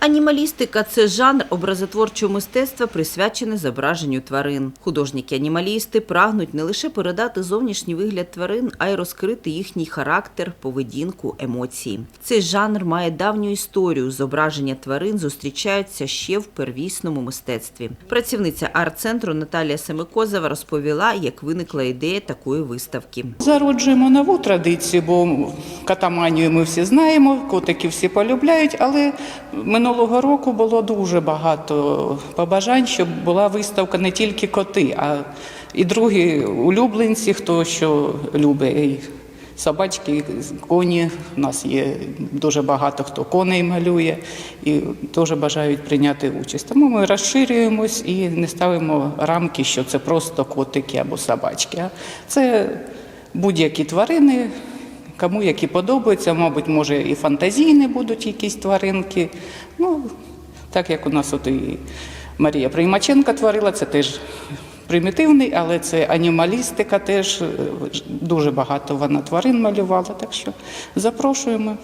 Анімалістика це жанр образотворчого мистецтва, присвячений зображенню тварин. Художники-анімалісти прагнуть не лише передати зовнішній вигляд тварин, а й розкрити їхній характер, поведінку, емоції. Цей жанр має давню історію. Зображення тварин зустрічаються ще в первісному мистецтві. Працівниця арт-центру Наталія Семикозова розповіла, як виникла ідея такої виставки. Зароджуємо нову традицію, бо катаманію ми всі знаємо, котики всі полюбляють, але минулого року було дуже багато побажань, щоб була виставка не тільки коти, а і другі улюбленці, хто що любить. Собачки, коні. У нас є дуже багато хто коней малює і теж бажають прийняти участь. Тому ми розширюємось і не ставимо рамки, що це просто котики або собачки. А це будь-які тварини, кому які подобаються, мабуть, може і фантазійні будуть якісь тваринки. Ну, так як у нас от і Марія Приймаченка творила, це теж примітивний, але це анімалістика, теж е, дуже багато вона тварин малювала. Так що запрошуємо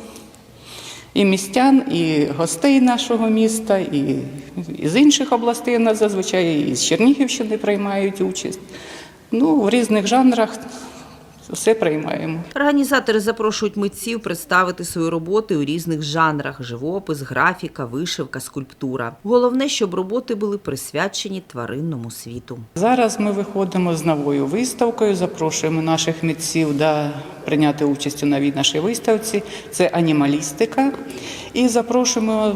і містян, і гостей нашого міста, і з інших областей нас зазвичай і з Чернігівщини приймають участь. Ну, в різних жанрах все приймаємо. Організатори запрошують митців представити свої роботи у різних жанрах: живопис, графіка, вишивка, скульптура. Головне, щоб роботи були присвячені тваринному світу. Зараз ми виходимо з новою виставкою, запрошуємо наших митців да, прийняти участь у новій нашій виставці. Це анімалістика. І запрошуємо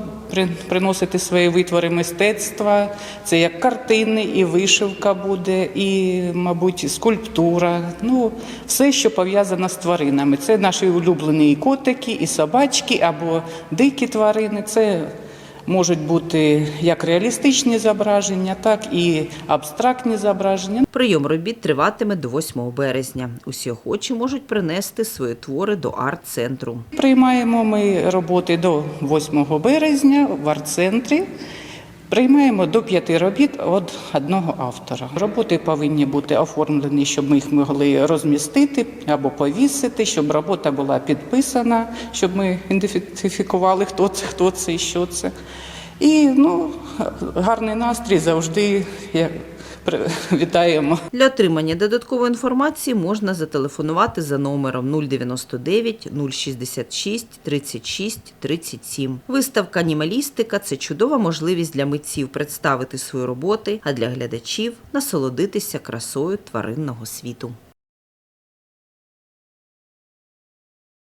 приносити свої витвори мистецтва. Це як картини, і вишивка буде, і, мабуть, скульптура. Ну, все, що пов'язано з тваринами. Це наші улюблені і котики, і собачки або дикі тварини. Це можуть бути як реалістичні зображення, так і абстрактні зображення. Прийом робіт триватиме до 8 березня. Усі охочі можуть принести свої твори до арт-центру. Приймаємо ми роботи до 8 березня в арт-центрі. Приймаємо до п'яти робіт від одного автора. Роботи повинні бути оформлені, щоб ми їх могли розмістити або повісити, щоб робота була підписана, щоб ми ідентифікували, хто це, хто це і що це. І ну, гарний настрій завжди як, вітаємо. Для отримання додаткової інформації можна зателефонувати за номером 099 066 36 37. Виставка «Анімалістика» – це чудова можливість для митців представити свої роботи, а для глядачів – насолодитися красою тваринного світу.